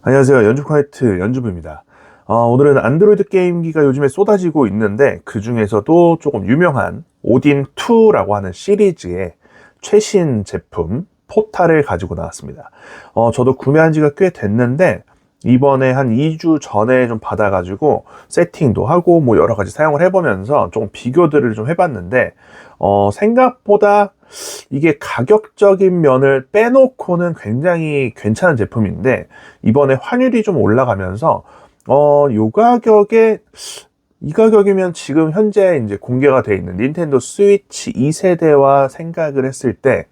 안녕하세요. 연주 콰이트 연주부입니다. 어, 오늘은 안드로이드 게임기가 요즘에 쏟아지고 있는데 그 중에서도 조금 유명한 오딘2라고 하는 시리즈의 최신 제품 포탈을 가지고 나왔습니다. 어, 저도 구매한 지가 꽤 됐는데 이번에 한 2주 전에 좀 받아가지고 세팅도 하고 뭐 여러 가지 사용을 해보면서 좀 비교들을 좀 해봤는데 어, 생각보다 이게 가격적인 면을 빼놓고는 굉장히 괜찮은 제품인데 이번에 환율이 좀 올라가면서 어, 요 가격에 이 가격이면 지금 현재 이제 공개가 돼 있는 닌텐도 스위치 2세대와 생각을 했을 때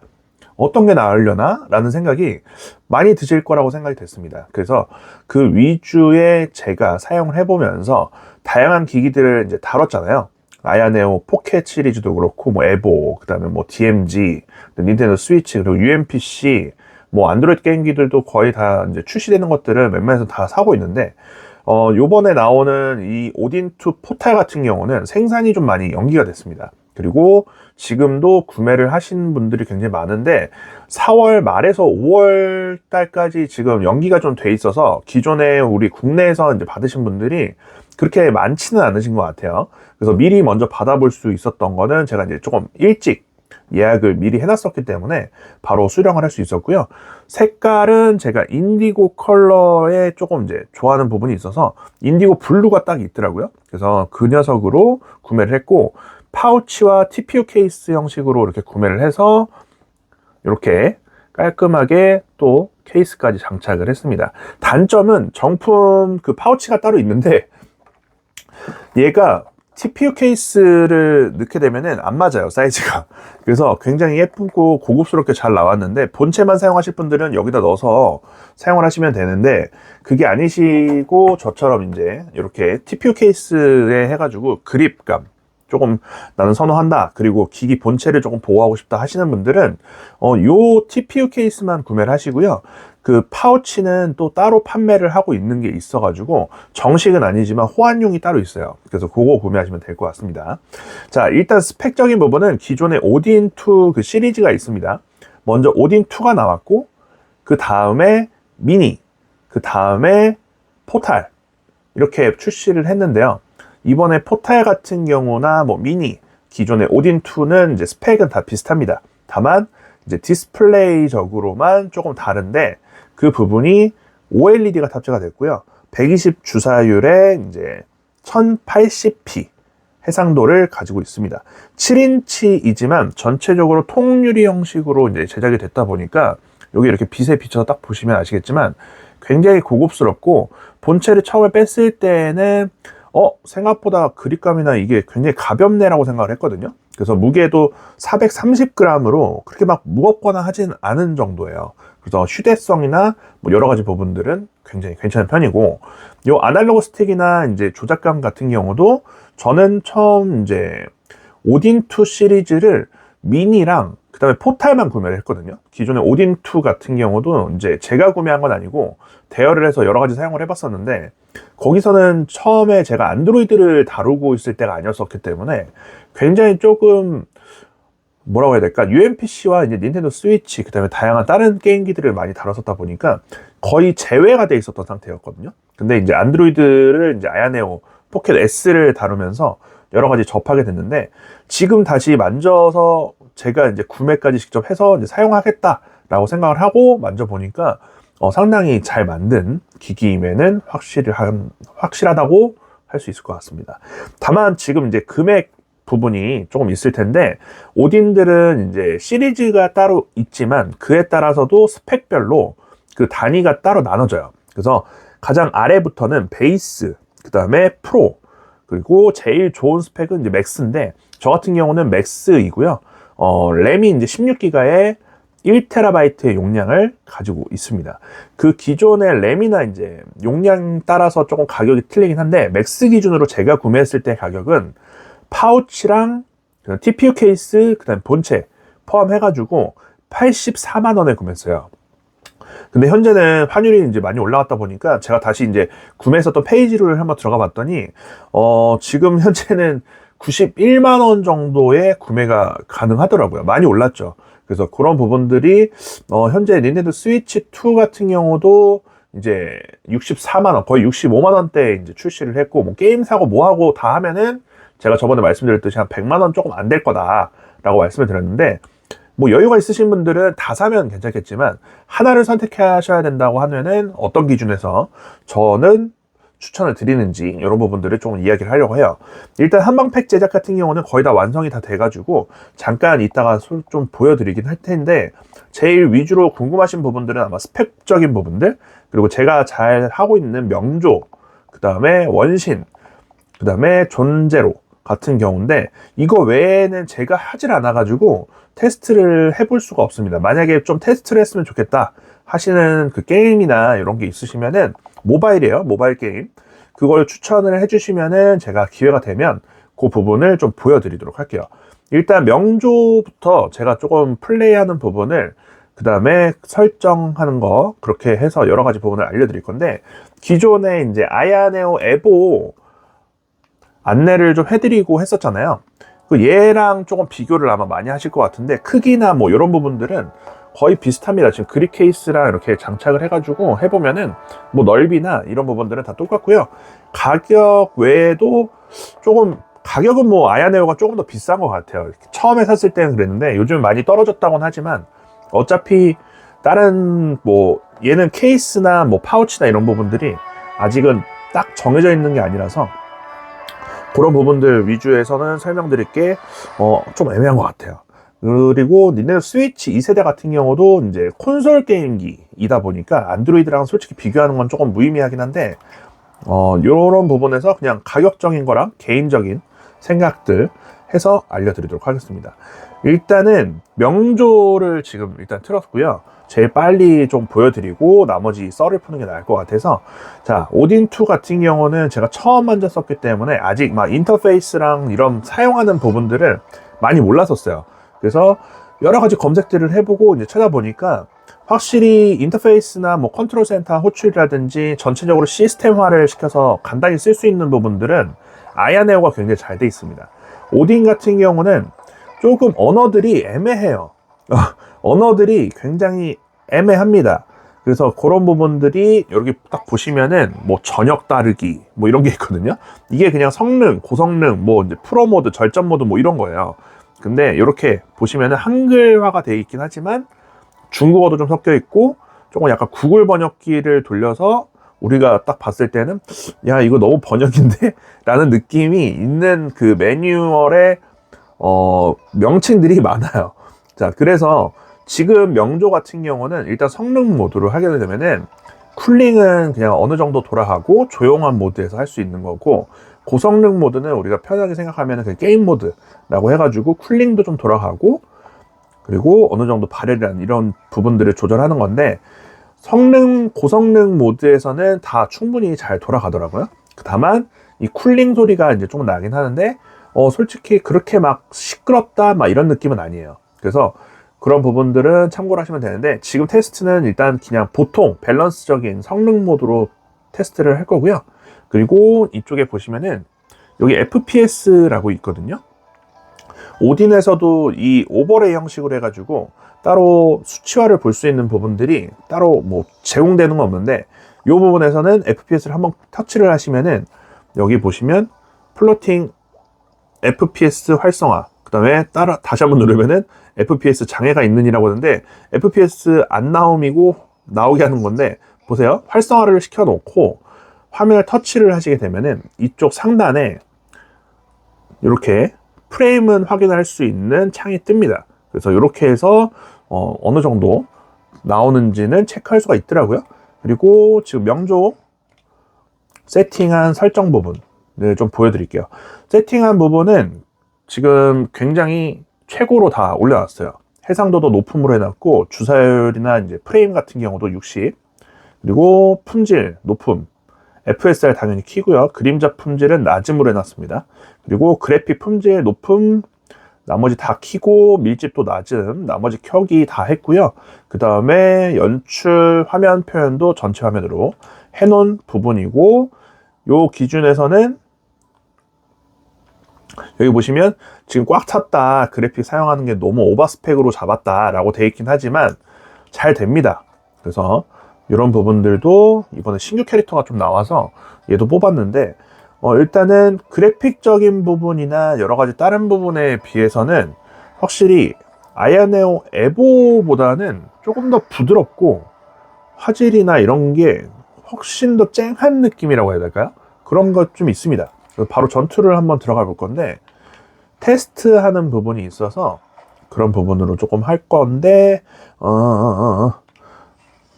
어떤 게 나으려나? 라는 생각이 많이 드실 거라고 생각이 됐습니다. 그래서 그 위주에 제가 사용을 해보면서 다양한 기기들을 이제 다뤘잖아요. 아야네오 포켓 시리즈도 그렇고, 뭐 에보, 그 다음에 뭐 DMG, 닌텐도 스위치, 그리고 UMPC, 뭐 안드로이드 게임기들도 거의 다 이제 출시되는 것들을 웬만해서 다 사고 있는데, 어, 요번에 나오는 이 오딘2 포탈 같은 경우는 생산이 좀 많이 연기가 됐습니다. 그리고 지금도 구매를 하신 분들이 굉장히 많은데 4월 말에서 5월 달까지 지금 연기가 좀 돼 있어서 기존에 우리 국내에서 이제 받으신 분들이 그렇게 많지는 않으신 것 같아요. 그래서 미리 먼저 받아볼 수 있었던 거는 제가 이제 조금 일찍 예약을 미리 해놨었기 때문에 바로 수령을 할 수 있었고요. 색깔은 제가 인디고 컬러에 조금 이제 좋아하는 부분이 있어서 인디고 블루가 딱 있더라고요. 그래서 그 녀석으로 구매를 했고 파우치와 TPU 케이스 형식으로 이렇게 구매를 해서 이렇게 깔끔하게 또 케이스까지 장착을 했습니다. 단점은 정품 그 파우치가 따로 있는데 얘가 TPU 케이스를 넣게 되면은 안 맞아요, 사이즈가. 그래서 굉장히 예쁘고 고급스럽게 잘 나왔는데 본체만 사용하실 분들은 여기다 넣어서 사용을 하시면 되는데 그게 아니시고 저처럼 이제 이렇게 TPU 케이스에 해가지고 그립감 조금 나는 선호한다. 그리고 기기 본체를 조금 보호하고 싶다 하시는 분들은 어, 요 TPU 케이스만 구매를 하시고요. 그 파우치는 또 따로 판매를 하고 있는 게 있어가지고 정식은 아니지만 호환용이 따로 있어요. 그래서 그거 구매하시면 될 것 같습니다. 자, 일단 스펙적인 부분은 기존에 오딘2 그 시리즈가 있습니다. 먼저 오딘2가 나왔고 그 다음에 미니, 그 다음에 포탈 이렇게 출시를 했는데요. 이번에 포탈 같은 경우나 뭐 미니, 기존의 오딘2는 이제 스펙은 다 비슷합니다. 다만 이제 디스플레이적으로만 조금 다른데 그 부분이 OLED가 탑재가 됐고요. 120 주사율에 이제 1080p 해상도를 가지고 있습니다. 7인치이지만 전체적으로 통유리 형식으로 이제 제작이 됐다 보니까 여기 이렇게 빛에 비춰서 딱 보시면 아시겠지만 굉장히 고급스럽고 본체를 처음에 뺐을 때는 어 생각보다 그립감이나 이게 굉장히 가볍네라고 생각을 했거든요. 그래서 무게도 430g으로 그렇게 막 무겁거나 하진 않은 정도예요. 그래서 휴대성이나 뭐 여러 가지 부분들은 굉장히 괜찮은 편이고 요 아날로그 스틱이나 이제 조작감 같은 경우도 저는 처음 이제 오딘2 시리즈를 미니랑 그 다음에 포탈만 구매를 했거든요. 기존의 오딘2 같은 경우도 이제 제가 구매한 건 아니고 대여를 해서 여러 가지 사용을 해봤었는데 거기서는 처음에 제가 안드로이드를 다루고 있을 때가 아니었었기 때문에 굉장히 조금 뭐라고 해야 될까? UMPC와 이제 닌텐도 스위치, 그 다음에 다양한 다른 게임기들을 많이 다뤘었다 보니까 거의 제외가 돼 있었던 상태였거든요. 근데 이제 안드로이드를 이제 아야네오 포켓 S를 다루면서 여러 가지 접하게 됐는데 지금 다시 만져서 제가 이제 구매까지 직접 해서 이제 사용하겠다라고 생각을 하고 만져보니까 어, 상당히 잘 만든 기기임에는 확실한, 확실하다고 할 수 있을 것 같습니다. 다만 지금 이제 금액 부분이 조금 있을 텐데 오딘들은 이제 시리즈가 따로 있지만 그에 따라서도 스펙별로 그 단위가 따로 나눠져요. 그래서 가장 아래부터는 베이스, 그 다음에 프로, 그리고 제일 좋은 스펙은 이제 맥스인데 저 같은 경우는 맥스이고요. 어, 램이 이제 16기가에 1TB의 용량을 가지고 있습니다. 그 기존의 램이나 이제 용량 따라서 조금 가격이 틀리긴 한데 맥스 기준으로 제가 구매했을 때 가격은 파우치랑 TPU 케이스, 그다음 본체 포함해가지고 84만 원에 구매했어요. 근데 현재는 환율이 이제 많이 올라갔다 보니까 제가 다시 이제 구매했었던 페이지를 한번 들어가 봤더니 어 지금 현재는 91만 원 정도의 구매가 가능하더라고요. 많이 올랐죠. 그래서 그런 부분들이 어 현재 닌텐도 스위치 2 같은 경우도 이제 64만 원, 거의 65만 원대 이제 출시를 했고, 뭐 게임 사고 뭐 하고 다 하면은 제가 저번에 말씀드렸듯이 한 100만 원 조금 안 될 거다라고 말씀을 드렸는데, 뭐 여유가 있으신 분들은 다 사면 괜찮겠지만, 하나를 선택하셔야 된다고 하면은 어떤 기준에서 저는 추천을 드리는지 이런 부분들을 좀 이야기를 하려고 해요. 일단 한방팩 제작 같은 경우는 거의 다 완성이 다 돼가지고 잠깐 이따가 소- 좀 보여드리긴 할 텐데 제일 위주로 궁금하신 부분들은 아마 스펙적인 부분들 그리고 제가 잘 하고 있는 명조 그 다음에 원신 그 다음에 존제로 같은 경우인데 이거 외에는 제가 하질 않아 가지고 테스트를 해볼 수가 없습니다. 만약에 좀 테스트를 했으면 좋겠다 하시는 그 게임이나 이런 게 있으시면은 모바일이에요. 모바일 게임. 그걸 추천을 해주시면은 제가 기회가 되면 그 부분을 좀 보여드리도록 할게요. 일단 명조부터 제가 조금 플레이하는 부분을 그 다음에 설정하는 거 그렇게 해서 여러 가지 부분을 알려드릴 건데 기존에 이제 아야네오 에보 안내를 좀 해드리고 했었잖아요. 그 얘랑 조금 비교를 아마 많이 하실 것 같은데 크기나 뭐 이런 부분들은 거의 비슷합니다. 지금 그립 케이스랑 이렇게 장착을 해가지고 해보면은 뭐 넓이나 이런 부분들은 다 똑같고요. 가격 외에도 조금 가격은 뭐 아야네오가 조금 더 비싼 것 같아요. 처음에 샀을 때는 그랬는데 요즘 많이 떨어졌다고는 하지만 어차피 다른 뭐 얘는 케이스나 뭐 파우치나 이런 부분들이 아직은 딱 정해져 있는 게 아니라서 그런 부분들 위주에서는 설명드릴 게 어, 좀 애매한 것 같아요. 그리고 닌텐도 스위치 2세대 같은 경우도 이제 콘솔 게임기이다 보니까 안드로이드랑 솔직히 비교하는 건 조금 무의미하긴 한데 어, 요런 부분에서 그냥 가격적인 거랑 개인적인 생각들 해서 알려드리도록 하겠습니다. 일단은 명조를 지금 일단 틀었고요. 제일 빨리 좀 보여드리고 나머지 썰을 푸는 게 나을 것 같아서 자 오딘2 같은 경우는 제가 처음 만져 썼기 때문에 아직 막 인터페이스랑 이런 사용하는 부분들을 많이 몰랐었어요. 그래서 여러 가지 검색들을 해보고 이제 찾아보니까 확실히 인터페이스나 뭐 컨트롤 센터 호출이라든지 전체적으로 시스템화를 시켜서 간단히 쓸 수 있는 부분들은 아야네오가 굉장히 잘 돼 있습니다. 오딘 같은 경우는 조금 언어들이 애매해요. 언어들이 굉장히 애매합니다. 그래서 그런 부분들이 여기 딱 보시면은 뭐 저녁 다르기 뭐 이런 게 있거든요. 이게 그냥 성능, 고성능, 뭐 이제 프로 모드, 절전 모드 뭐 이런 거예요. 근데 이렇게 보시면은 한글화가 되어 있긴 하지만 중국어도 좀 섞여 있고 조금 약간 구글 번역기를 돌려서 우리가 딱 봤을 때는 야 이거 너무 번역인데 라는 느낌이 있는 그 매뉴얼의 어, 명칭들이 많아요. 자 그래서 지금 명조 같은 경우는 일단 성능 모드로 하게 되면은 쿨링은 그냥 어느 정도 돌아가고 조용한 모드에서 할 수 있는 거고 고성능 모드는 우리가 편하게 생각하면 그 게임 모드 라고 해가지고 쿨링도 좀 돌아가고 그리고 어느 정도 발열이라는 이런 부분들을 조절하는 건데 성능 고성능 모드에서는 다 충분히 잘 돌아가더라고요. 다만 이 쿨링 소리가 이제 좀 나긴 하는데 어 솔직히 그렇게 막 시끄럽다 막 이런 느낌은 아니에요. 그래서 그런 부분들은 참고를 하시면 되는데 지금 테스트는 일단 그냥 보통 밸런스적인 성능 모드로 테스트를 할 거고요. 그리고 이쪽에 보시면은 여기 FPS라고 있거든요. 오딘에서도 이 오버레이 형식으로 해가지고 따로 수치화를 볼 수 있는 부분들이 따로 뭐 제공되는 건 없는데 이 부분에서는 FPS를 한번 터치를 하시면은 여기 보시면 플로팅 FPS 활성화 그 다음에 따라 다시 한번 누르면은 FPS 장애가 있느니라고 하는데 FPS 안 나옴이고 나오게 하는 건데 보세요. 활성화를 시켜 놓고 화면을 터치를 하시게 되면은 이쪽 상단에 이렇게 프레임은 확인할 수 있는 창이 뜹니다. 그래서 이렇게 해서 어, 어느 정도 나오는지는 체크할 수가 있더라고요. 그리고 지금 명조 세팅한 설정 부분을 좀 보여드릴게요. 세팅한 부분은 지금 굉장히 최고로 다 올려놨어요. 해상도도 높음으로 해놨고 주사율이나 이제 프레임 같은 경우도 60 그리고 품질 높음 FSR 당연히 키고요. 그림자 품질은 낮음으로 해놨습니다. 그리고 그래픽 품질 높음 나머지 다 키고 밀집도 낮음 나머지 켜기 다 했고요. 그 다음에 연출 화면 표현도 전체 화면으로 해놓은 부분이고 요 기준에서는 여기 보시면 지금 꽉 찼다 그래픽 사용하는 게 너무 오버스펙으로 잡았다 라고 돼 있긴 하지만 잘 됩니다 그래서 이런 부분들도 이번에 신규 캐릭터가 좀 나와서 얘도 뽑았는데 어, 일단은 그래픽적인 부분이나 여러 가지 다른 부분에 비해서는 확실히 아야네오 에보보다는 조금 더 부드럽고 화질이나 이런 게 훨씬 더 쨍한 느낌이라고 해야 될까요? 그런 것 좀 있습니다. 바로 전투를 한번 들어가 볼 건데 테스트하는 부분이 있어서 그런 부분으로 조금 할 건데 어, 어, 어, 어.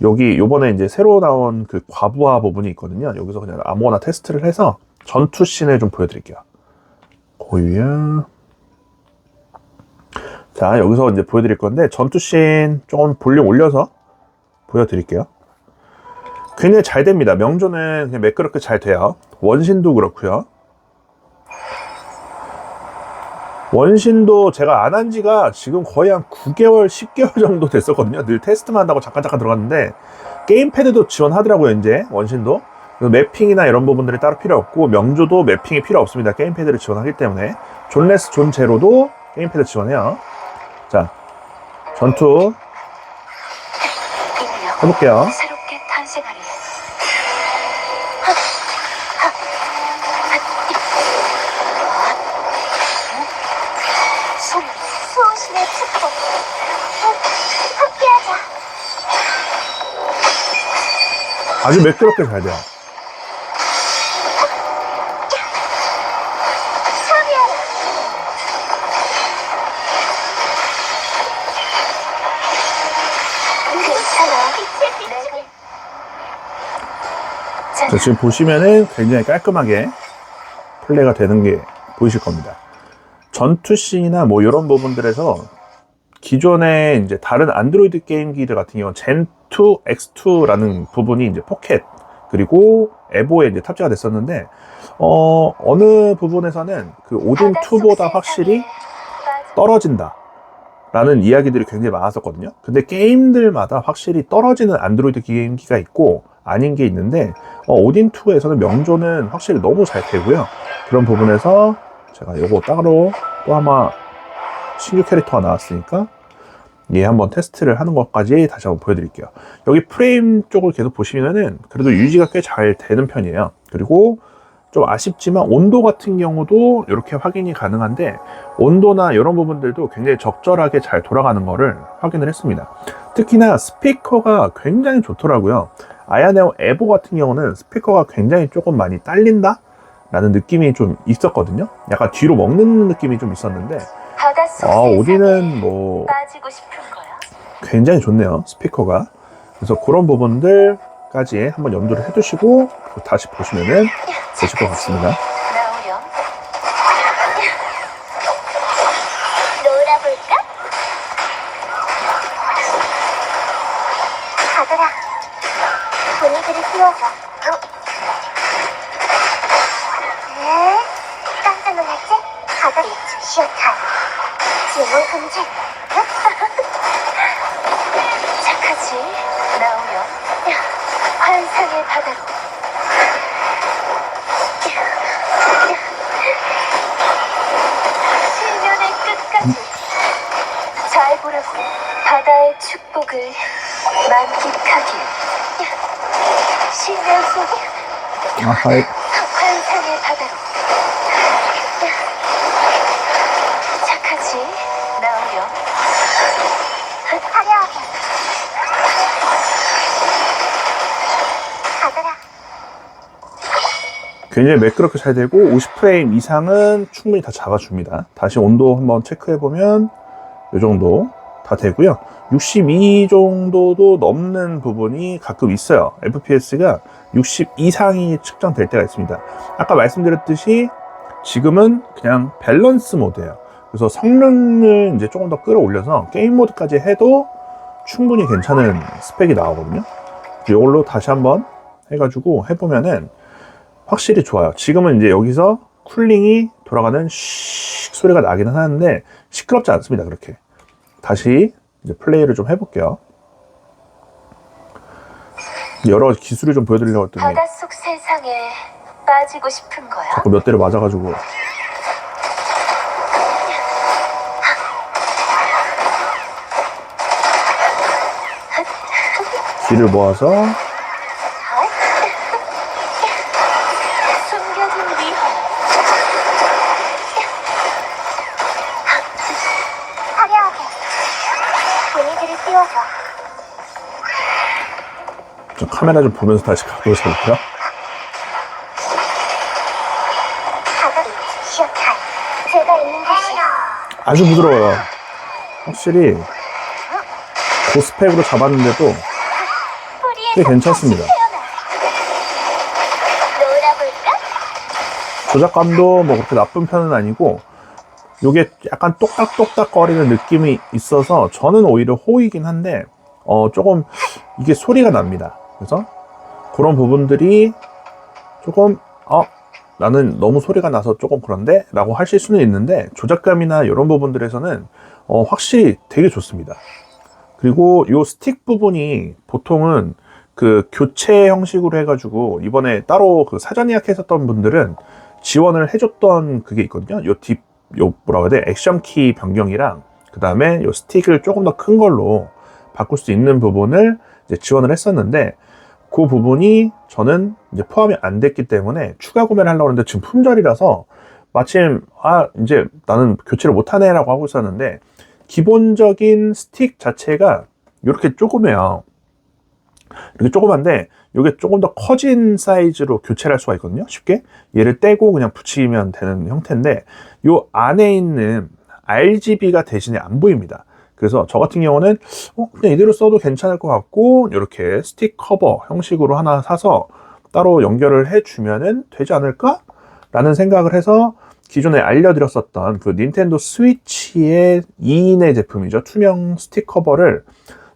여기 요번에 이제 새로 나온 그 과부하 부분이 있거든요. 여기서 그냥 아무거나 테스트를 해서 전투 씬을 좀 보여드릴게요. 고유야. 자, 여기서 이제 보여드릴 건데 전투 씬 조금 볼륨 올려서 보여드릴게요. 굉장히 잘 됩니다. 명조는 그냥 매끄럽게 잘 돼요. 원신도 그렇고요. 원신도 제가 안 한 지가 지금 거의 한 9개월, 10개월 정도 됐었거든요. 늘 테스트만 한다고 잠깐 잠깐 들어갔는데 게임패드도 지원하더라고요, 이제 원신도. 매핑이나 이런 부분들이 따로 필요 없고 명조도 매핑이 필요 없습니다. 게임패드를 지원하기 때문에 존레스 존 제로도 게임패드 지원해요. 자, 전투 해볼게요. 아주 매끄럽게 잘 돼요. 자, 지금 보시면은 굉장히 깔끔하게 플레이가 되는 게 보이실 겁니다. 전투 씬이나 뭐 이런 부분들에서 기존의 이제 다른 안드로이드 게임기들 같은 경우는 젠 2, X2라는 부분이 이제 포켓 그리고 에보에 이제 탑재가 됐었는데 어 어느 부분에서는 그 오딘 2보다 확실히 떨어진다. 라는 이야기들이 굉장히 많았었거든요. 근데 게임들마다 확실히 떨어지는 안드로이드 게임기가 있고 아닌 게 있는데 어, 오딘 2에서는 명조는 확실히 너무 잘 되고요. 그런 부분에서 제가 요거 따로 또 아마 신규 캐릭터가 나왔으니까 얘 한번 테스트를 하는 것까지 다시 한번 보여드릴게요. 여기 프레임 쪽을 계속 보시면은 그래도 유지가 꽤 잘 되는 편이에요. 그리고 좀 아쉽지만 온도 같은 경우도 이렇게 확인이 가능한데 온도나 이런 부분들도 굉장히 적절하게 잘 돌아가는 거를 확인을 했습니다. 특히나 스피커가 굉장히 좋더라고요. 아야네오 에보 같은 경우는 스피커가 굉장히 조금 많이 딸린다? 라는 느낌이 좀 있었거든요. 약간 뒤로 먹는 느낌이 좀 있었는데 아, 오디는 뭐 싶은 거야. 굉장히 좋네요. 스피커가. 그래서 그런 부분들까지 한번 염두를 해두시고 다시 보시면은 되실 것 같습니다. 굉장히 매끄럽게 잘 되고 50프레임 이상은 충분히 다 잡아줍니다. 다시 온도 한번 체크해 보면 이 정도 다 되고요. 62 정도도 넘는 부분이 가끔 있어요. FPS가 60 이상이 측정될 때가 있습니다. 아까 말씀드렸듯이 지금은 그냥 밸런스 모드예요. 그래서 성능을 이제 조금 더 끌어올려서 게임 모드까지 해도 충분히 괜찮은 스펙이 나오거든요. 이걸로 다시 한번 해가지고 해보면은 확실히 좋아요. 지금은 이제 여기서 쿨링이 돌아가는 쉬 소리가 나기는 하는데 시끄럽지 않습니다. 그렇게. 다시 이제 플레이를 좀 해볼게요. 여러 기술을 좀 보여드리려고 했더니 바닷속 세상에 빠지고 싶은 거야 자꾸 몇 대를 맞아가지고 기를 모아서 카메라 좀 보면서 다시 있는 곳이 아주 부드러워요. 확실히 고스펙으로 잡았는데도 꽤 괜찮습니다. 조작감도 뭐 그렇게 나쁜 편은 아니고 요게 약간 똑딱똑딱 거리는 느낌이 있어서 저는 오히려 호이긴 한데 어 조금 이게 소리가 납니다. 그래서 그런 부분들이 조금 어 나는 너무 소리가 나서 조금 그런데 라고 하실 수는 있는데 조작감이나 이런 부분들에서는 어 확실히 되게 좋습니다. 그리고 요 스틱 부분이 보통은 그 교체 형식으로 해가지고 이번에 따로 그 사전 예약했었던 분들은 지원을 해줬던 그게 있거든요. 요 딥, 요 뭐라고 해야 돼? 액션 키 변경이랑 그 다음에 요 스틱을 조금 더 큰 걸로 바꿀 수 있는 부분을 지원을 했었는데 그 부분이 저는 이제 포함이 안 됐기 때문에 추가 구매를 하려고 했는데 지금 품절이라서 마침 아 이제 나는 교체를 못하네라고 하고 있었는데 기본적인 스틱 자체가 이렇게 조그매요. 이렇게 조그만데 이게 조금 더 커진 사이즈로 교체를 할 수가 있거든요. 쉽게 얘를 떼고 그냥 붙이면 되는 형태인데 이 안에 있는 RGB가 대신에 안 보입니다. 그래서 저 같은 경우는 어, 그냥 이대로 써도 괜찮을 것 같고 이렇게 스틱 커버 형식으로 하나 사서 따로 연결을 해주면은 되지 않을까? 라는 생각을 해서 기존에 알려드렸었던 그 닌텐도 스위치의 2인의 제품이죠. 투명 스틱 커버를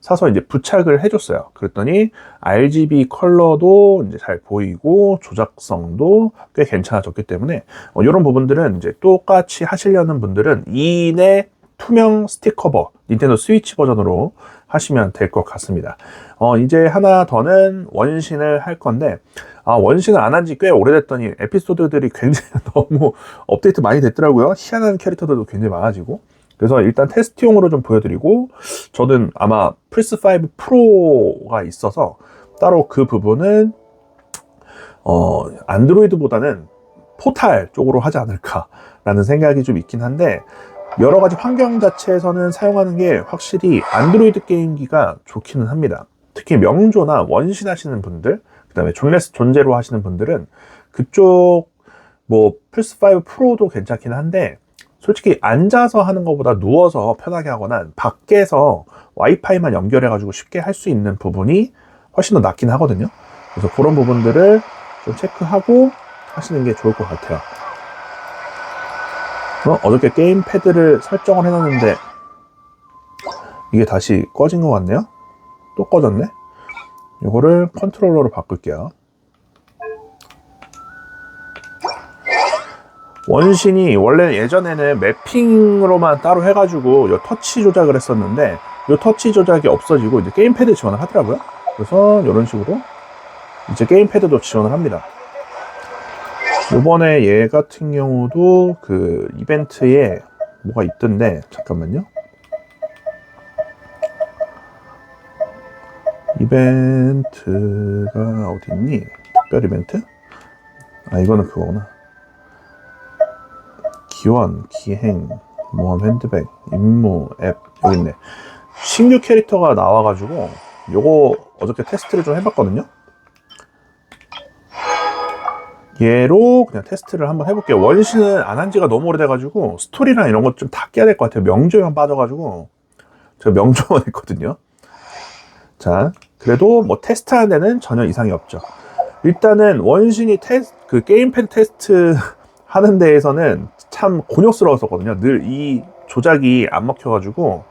사서 이제 부착을 해줬어요. 그랬더니 RGB 컬러도 이제 잘 보이고 조작성도 꽤 괜찮아졌기 때문에 어, 이런 부분들은 이제 똑같이 하시려는 분들은 2인의 투명 스틱 커버 닌텐도 스위치 버전으로 하시면 될 것 같습니다. 어, 이제 하나 더는 원신을 할 건데 아, 원신을 안 한 지 꽤 오래됐더니 에피소드들이 굉장히 너무 업데이트 많이 됐더라고요. 희한한 캐릭터들도 굉장히 많아지고. 그래서 일단 테스트용으로 좀 보여드리고, 저는 아마 플스5 프로가 있어서 따로 그 부분은, 어, 안드로이드보다는 포탈 쪽으로 하지 않을까라는 생각이 좀 있긴 한데, 여러 가지 환경 자체에서는 사용하는 게 확실히 안드로이드 게임기가 좋기는 합니다. 특히 명조나 원신 하시는 분들, 그 다음에 존레스 존재로 하시는 분들은 그쪽 뭐 플스5 프로도 괜찮긴 한데 솔직히 앉아서 하는 것보다 누워서 편하게 하거나 밖에서 와이파이만 연결해가지고 쉽게 할 수 있는 부분이 훨씬 더 낫긴 하거든요. 그래서 그런 부분들을 좀 체크하고 하시는 게 좋을 것 같아요. 어, 어저께 게임 패드를 설정을 해놨는데 이게 다시 꺼진 것 같네요. 또 꺼졌네. 이거를 컨트롤러로 바꿀게요. 원신이 원래 예전에는 매핑으로만 따로 해가지고 요 터치 조작을 했었는데 요 터치 조작이 없어지고 이제 게임패드 지원을 하더라고요. 그래서 이런 식으로 이제 게임패드도 지원을 합니다. 요번에 얘 같은 경우도 그 이벤트에 뭐가 있던데 잠깐만요. 이벤트가 어디 있니? 특별 이벤트? 아 이거는 그거구나. 기원, 기행, 모험 핸드백, 임무, 앱 여기 있네. 신규 캐릭터가 나와가지고 요거 어저께 테스트를 좀 해봤거든요. 얘로 그냥 테스트를 한번 해볼게요. 원신은 안 한 지가 너무 오래돼가지고 스토리랑 이런 것 좀 다 깨야 될 것 같아요. 명조에만 빠져가지고 제가 명조만 했거든요. 자, 그래도 뭐 테스트하는 데는 전혀 이상이 없죠. 일단은 원신이 테스 그 게임패드 테스트 하는 데에서는 참 곤욕스러웠었거든요. 늘 이 조작이 안 먹혀가지고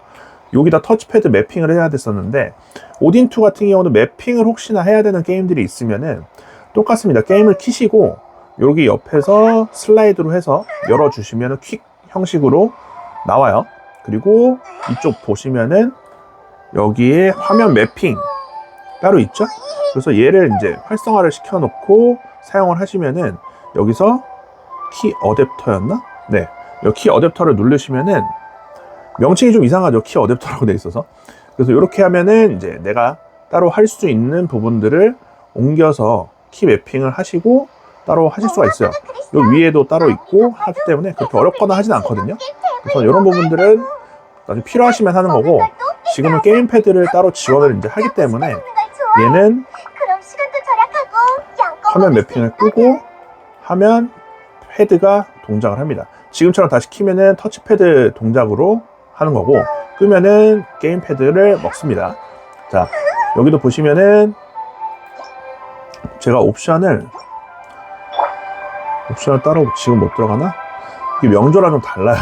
여기다 터치패드 매핑을 해야 됐었는데 오딘2 같은 경우는 매핑을 혹시나 해야 되는 게임들이 있으면은 똑같습니다. 게임을 키시고 여기 옆에서 슬라이드로 해서 열어주시면 퀵 형식으로 나와요. 그리고 이쪽 보시면은 여기에 화면 매핑 따로 있죠? 그래서 얘를 이제 활성화를 시켜놓고 사용을 하시면은 여기서 키 어댑터였나? 네. 여기 키 어댑터를 누르시면은 명칭이 좀 이상하죠. 키 어댑터라고 돼 있어서. 그래서 이렇게 하면은 이제 내가 따로 할 수 있는 부분들을 옮겨서 키 매핑을 하시고 따로 하실 수가 있어요. 요 위에도 따로 있고 하기 때문에 그렇게 어렵거나 하진 않거든요. 그래서 이런 부분들은 나중에 필요하시면 하는 거고 지금은 게임 패드를 따로 지원을 이제 하기 때문에 얘는 화면 매핑을. 끄고 하면 패드가 동작을 합니다. 지금처럼 다시 키면은 터치패드 동작으로 하는 거고 끄면은 게임 패드를 먹습니다. 자 여기도 보시면은 제가 옵션을 옵션을 따로 지금 못 들어가나? 이게 명조랑 좀 달라요.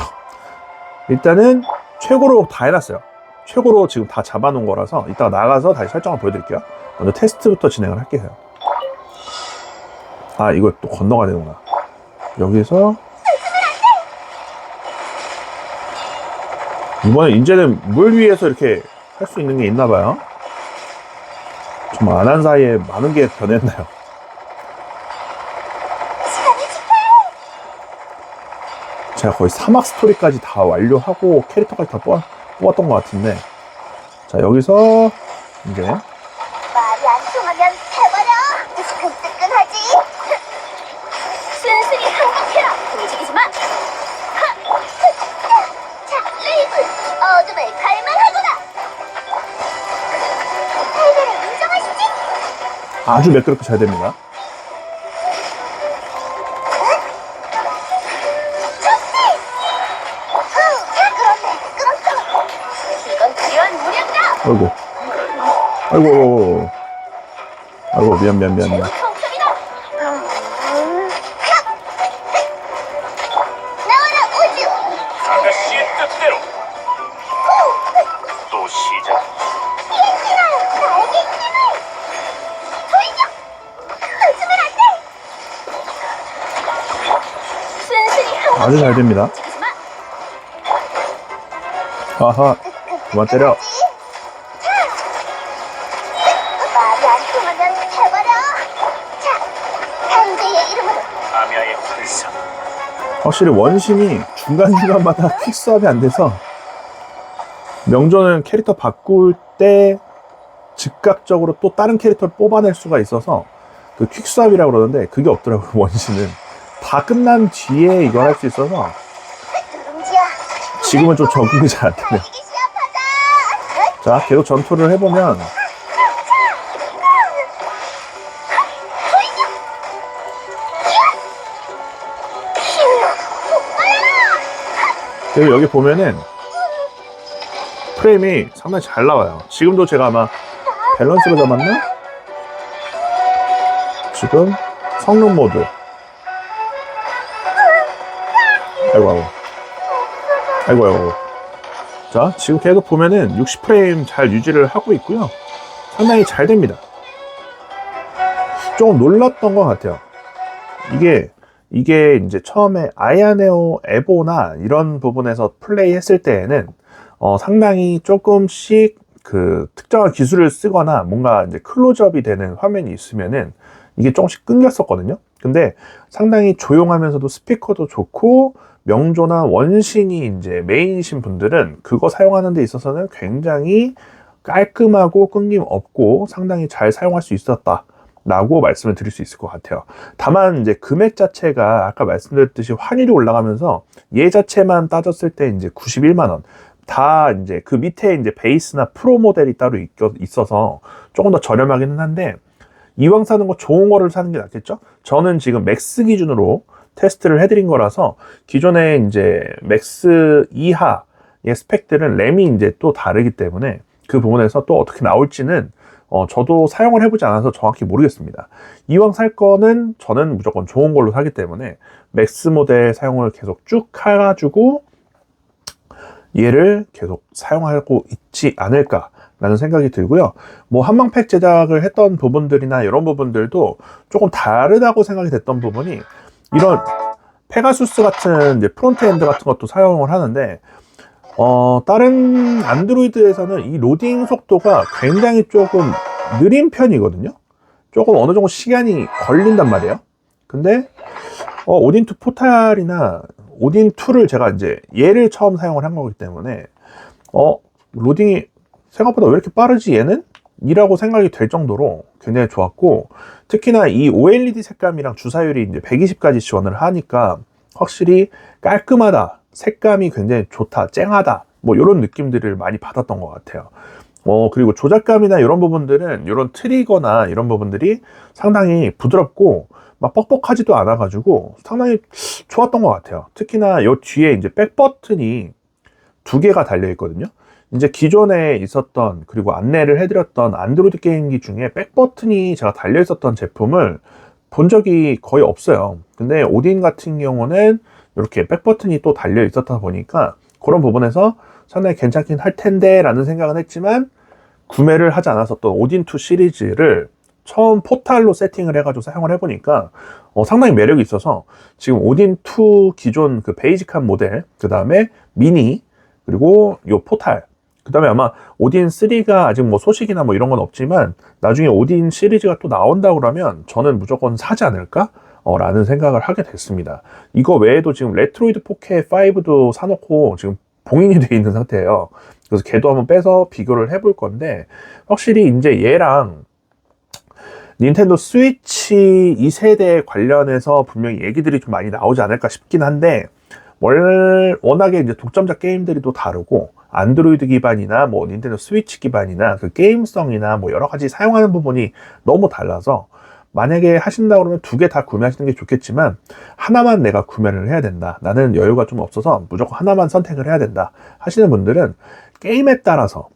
일단은 최고로 다 해놨어요. 최고로 지금 다 잡아놓은 거라서 이따가 나가서 다시 설정을 보여드릴게요. 먼저 테스트부터 진행을 할게요. 아 이거 또 건너가야 되는구나 여기서 이번에 이제는 물 위에서 이렇게 할 수 있는 게 있나 봐요 정말 안한 사이에 많은 게 변했나요. 제가 거의 사막 스토리까지 다 완료하고 캐릭터까지 다 뽑아, 뽑았던 것 같은데 자 여기서 이제 아주 매끄럽게 잘 됩니다. 아이고 아이고. 아이고 미안 미안 미안 미안 아주 잘 됩니다 아하 그만 때려. 확실히 원신이 중간중간마다 퀵스업이 안 돼서 명조는 캐릭터 바꿀 때 즉각적으로 또 다른 캐릭터를 뽑아낼 수가 있어서 그 퀵스업이라고 그러는데 그게 없더라고요 원신은 다 끝난 뒤에 이걸 할 수 있어서 지금은 좀 적응이 잘 안 되네요 시합하자 자 계속 전투를 해보면 그리고 여기 보면은 프레임이 상당히 잘 나와요. 지금도 제가 아마 밸런스가 잡았나? 지금 성능 모드. 아이고, 아이고. 자, 지금 계속 보면은 60프레임 잘 유지를 하고 있고요. 상당히 잘 됩니다. 조금 놀랐던 것 같아요. 이게 이게 이제 처음에 아야네오 에보나 이런 부분에서 플레이 했을 때에는 어, 상당히 조금씩 그 특정한 기술을 쓰거나 뭔가 이제 클로즈업이 되는 화면이 있으면은 이게 조금씩 끊겼었거든요. 근데 상당히 조용하면서도 스피커도 좋고 명조나 원신이 이제 메인이신 분들은 그거 사용하는 데 있어서는 굉장히 깔끔하고 끊김 없고 상당히 잘 사용할 수 있었다. 라고 말씀을 드릴 수 있을 것 같아요. 다만 이제 금액 자체가 아까 말씀드렸듯이 환율이 올라가면서 얘 자체만 따졌을 때 이제 91만 원. 다 이제 그 밑에 이제 베이스나 프로 모델이 따로 있- 있어서 조금 더 저렴하기는 한데 이왕 사는 거 좋은 거를 사는 게 낫겠죠? 저는 지금 맥스 기준으로 테스트를 해드린 거라서 기존에 이제 맥스 이하의 스펙들은 램이 이제 또 다르기 때문에 그 부분에서 또 어떻게 나올지는 어, 저도 사용을 해보지 않아서 정확히 모르겠습니다. 이왕 살 거는 저는 무조건 좋은 걸로 사기 때문에 맥스 모델 사용을 계속 쭉 해가지고 얘를 계속 사용하고 있지 않을까 라는 생각이 들고요. 뭐 한방팩 제작을 했던 부분들이나 이런 부분들도 조금 다르다고 생각이 됐던 부분이 이런 페가수스 같은 프론트엔드 같은 것도 사용을 하는데 어, 다른 안드로이드에서는 이 로딩 속도가 굉장히 조금 느린 편이거든요. 조금 어느 정도 시간이 걸린단 말이에요. 근데 어, 오딘2 포탈이나 오딘2를 제가 이제 얘를 처음 사용을 한 거기 때문에 어, 로딩이 생각보다 왜 이렇게 빠르지 얘는? 이라고 생각이 될 정도로 굉장히 좋았고 특히나 이 OLED 색감이랑 주사율이 이제 120까지 지원을 하니까 확실히 깔끔하다 색감이 굉장히 좋다 쨍하다 뭐 이런 느낌들을 많이 받았던 것 같아요. 어 그리고 조작감이나 이런 부분들은 이런 트리거나 이런 부분들이 상당히 부드럽고 막 뻑뻑하지도 않아 가지고 상당히 좋았던 것 같아요. 특히나 요 뒤에 이제 백 버튼이 두 개가 달려 있거든요 이제 기존에 있었던 그리고 안내를 해드렸던 안드로이드 게임기 중에 백 버튼이 제가 달려 있었던 제품을 본 적이 거의 없어요. 근데 오딘 같은 경우는 이렇게 백 버튼이 또 달려 있었다 보니까 그런 부분에서 상당히 괜찮긴 할 텐데 라는 생각은 했지만 구매를 하지 않았었던 오딘2 시리즈를 처음 포탈로 세팅을 해가지고 사용을 해보니까 어, 상당히 매력이 있어서 지금 오딘2 기존 그 베이직한 모델 그 다음에 미니 그리고 요 포탈 그 다음에 아마 오딘 3가 아직 뭐 소식이나 뭐 이런 건 없지만 나중에 오딘 시리즈가 또 나온다 그러면 저는 무조건 사지 않을까? 어, 라는 생각을 하게 됐습니다. 이거 외에도 지금 레트로이드 4K 5도 사놓고 지금 봉인이 돼 있는 상태예요. 그래서 걔도 한번 빼서 비교를 해볼 건데 확실히 이제 얘랑 닌텐도 스위치 2세대 관련해서 분명히 얘기들이 좀 많이 나오지 않을까 싶긴 한데 월, 워낙에 이제 독점자 게임들이 또 다르고 안드로이드 기반이나 뭐 닌텐도 스위치 기반이나 그 게임성이나 뭐 여러 가지 사용하는 부분이 너무 달라서 만약에 하신다 그러면 두 개 다 구매하시는 게 좋겠지만 하나만 내가 구매를 해야 된다. 나는 여유가 좀 없어서 무조건 하나만 선택을 해야 된다. 하시는 분들은 게임에 따라서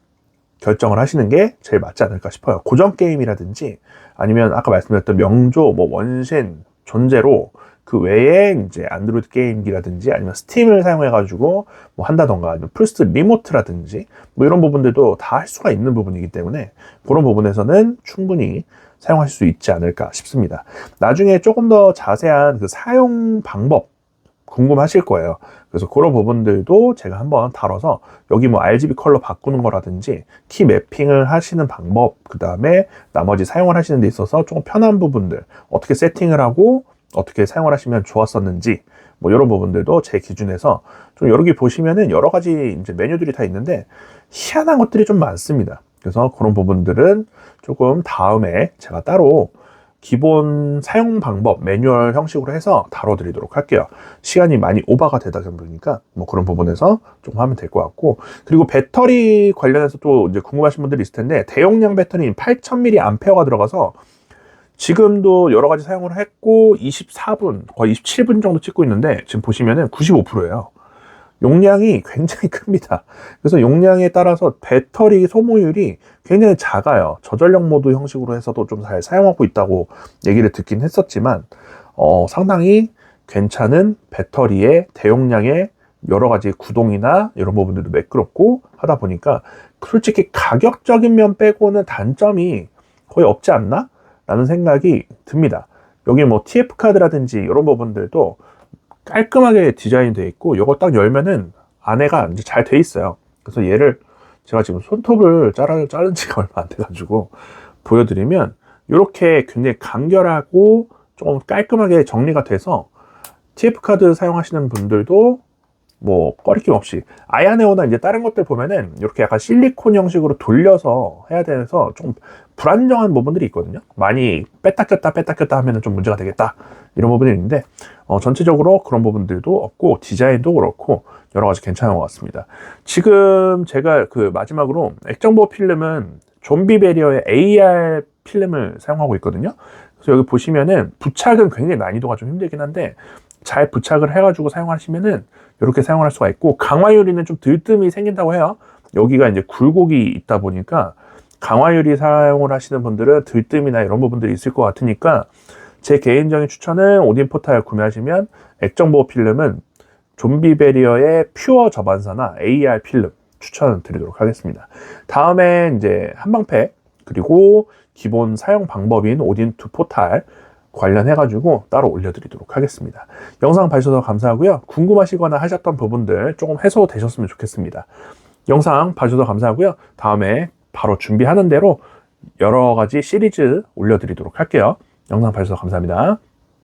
결정을 하시는 게 제일 맞지 않을까 싶어요. 고전 게임이라든지 아니면 아까 말씀드렸던 명조, 뭐 원신, 존재로 그 외에 이제 안드로이드 게임기라든지 아니면 스팀을 사용해가지고 뭐 한다던가 아니면 플스 리모트라든지 뭐 이런 부분들도 다 할 수가 있는 부분이기 때문에 그런 부분에서는 충분히 사용하실 수 있지 않을까 싶습니다. 나중에 조금 더 자세한 그 사용 방법 궁금하실 거예요. 그래서 그런 부분들도 제가 한번 다뤄서 여기 뭐 RGB 컬러 바꾸는 거라든지 키 매핑을 하시는 방법, 그 다음에 나머지 사용을 하시는 데 있어서 조금 편한 부분들, 어떻게 세팅을 하고 어떻게 사용을 하시면 좋았었는지, 뭐 이런 부분들도 제 기준에서 좀 여러 개 보시면은 여러 가지 이제 메뉴들이 다 있는데 희한한 것들이 좀 많습니다. 그래서 그런 부분들은 조금 다음에 제가 따로 기본 사용 방법 매뉴얼 형식으로 해서 다뤄드리도록 할게요. 시간이 많이 오버가 되다 보니까 뭐 그런 부분에서 좀 하면 될 것 같고 그리고 배터리 관련해서 또 이제 궁금하신 분들이 있을 텐데 대용량 배터리 8000mAh 암페어가 들어가서 지금도 여러 가지 사용을 했고 24분 거의 27분 정도 찍고 있는데 지금 보시면은 95%예요. 용량이 굉장히 큽니다. 그래서 용량에 따라서 배터리 소모율이 굉장히 작아요. 저전력 모드 형식으로 해서도 좀 잘 사용하고 있다고 얘기를 듣긴 했었지만, 어, 상당히 괜찮은 배터리의 대용량의 여러 가지 구동이나 이런 부분들도 매끄럽고 하다 보니까 솔직히 가격적인 면 빼고는 단점이 거의 없지 않나? 라는 생각이 듭니다. 여기 뭐 TF 카드라든지 이런 부분들도 깔끔하게 디자인 되어 있고 이거 딱 열면은 안에가 이제 잘 돼 있어요. 그래서 얘를 제가 지금 손톱을 자른, 자른 지가 얼마 안 돼가지고 보여드리면 이렇게 굉장히 간결하고 좀 깔끔하게 정리가 돼서 TF 카드 사용하시는 분들도 뭐 꺼리낌 없이 아야네오나 이제 다른 것들 보면은 이렇게 약간 실리콘 형식으로 돌려서 해야 돼서 좀 불안정한 부분들이 있거든요. 많이 뺐다 꼈다 뺐다 꼈다 하면은 좀 문제가 되겠다 이런 부분이 있는데 어, 전체적으로 그런 부분들도 없고 디자인도 그렇고 여러 가지 괜찮은 것 같습니다. 지금 제가 그 마지막으로 액정보호 필름은 좀비 베리어의 AR 필름을 사용하고 있거든요. 그래서 여기 보시면은 부착은 굉장히 난이도가 좀 힘들긴 한데 잘 부착을 해가지고 사용하시면은 이렇게 사용할 수가 있고 강화유리는 좀 들뜸이 생긴다고 해요. 여기가 이제 굴곡이 있다 보니까 강화유리 사용을 하시는 분들은 들뜸이나 이런 부분들이 있을 것 같으니까 제 개인적인 추천은 오딘 포탈 구매하시면 액정보호 필름은 좀비 베리어의 퓨어 저반사나 AR 필름 추천드리도록 하겠습니다. 다음에 이제 한방팩 그리고 기본 사용 방법인 오딘2 포탈 관련해가지고 따로 올려드리도록 하겠습니다. 영상 봐주셔서 감사하고요. 궁금하시거나 하셨던 부분들 조금 해소되셨으면 좋겠습니다. 영상 봐주셔서 감사하고요. 다음에 바로 준비하는 대로 여러 가지 시리즈 올려드리도록 할게요. 영상 봐주셔서 감사합니다.